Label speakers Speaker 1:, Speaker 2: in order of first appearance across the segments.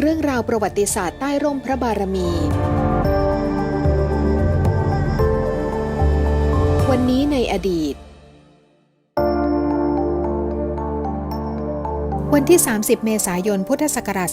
Speaker 1: เรื่องราวประวัติศาสตร์ใต้ร่มพระบารมี วันนี้ในอดีต วันที่ 30 เมษายน พุทธศักราช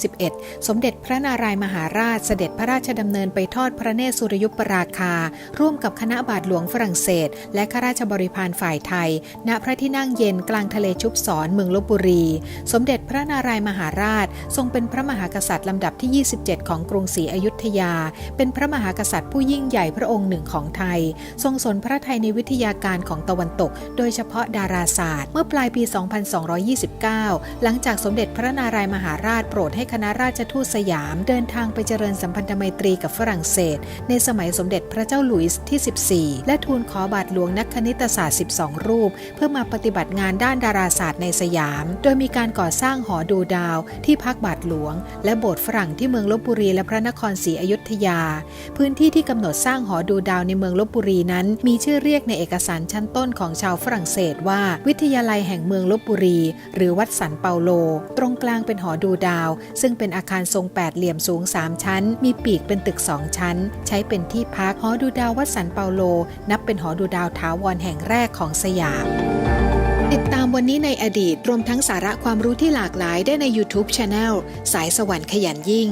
Speaker 1: 2231 สมเด็จพระนารายมหาราชเสด็จพระราชดำเนินไปทอดพระเนตรสุริยุปราคา ร่วมกับคณะบาทหลวงฝรั่งเศส และข้าราชบริพารฝ่ายไทย ณ พระที่นั่งเย็นกลางทะเลชุบสอนเมืองลบบุรี สมเด็จพระนารายมหาราช ทรงเป็นพระมหากษัตริย์ลำดับที่ 27 ของกรุงศรีอยุธยา เป็นพระมหากษัตริย์ผู้ยิ่งใหญ่พระองค์หนึ่งของไทย ทรงสนพระไทยในวิทยาการของตะวันตก โดยเฉพาะดาราศาสตร์ เมื่อปลายปี2229หลังจากสมเด็จพระนารายมหาราชโปรดให้คณะราชทูตสยาม เดินทางไปเจริญสัมพันธไมตรีกับฝรั่งเศส ในสมัยสมเด็จพระเจ้าหลุยส์ที่ 14 และทูลขอบาทหลวงนักคณิตศาสตร์ 12 รูป เพื่อมาปฏิบัติงานด้านดาราศาสตร์ในสยาม โดยมีการก่อสร้างหอดูดาว ที่พักบาทหลวง และโบสถ์ฝรั่งที่เมืองลบบุรีและพระนครศรีอยุธยา พื้นที่ที่กำหนดสร้างหอดูดาวในเมืองลบบุรีนั้น มีชื่อเรียกในเอกสารชั้นต้นของชาวฝรั่งเศสว่า วิทยาลัยแห่งเมืองลบบุรีหรือวัดสันเปาโล ตรงกลางเป็นหอดูดาว ซึ่งเป็นอาคารทรงแปดเหลี่ยมสูง 3 ชั้น มีปีกเป็นตึก 2 ชั้น ใช้เป็นที่พักหอดูดาววัดสันเปาโล นับเป็นหอดูดาวถาวรแห่งแรกของสยามติดตามวันนี้ในอดีตรวมทั้งสาระความรู้ที่หลากหลายได้ใน YouTube Channel สายสวรรค์ขยันยิ่ง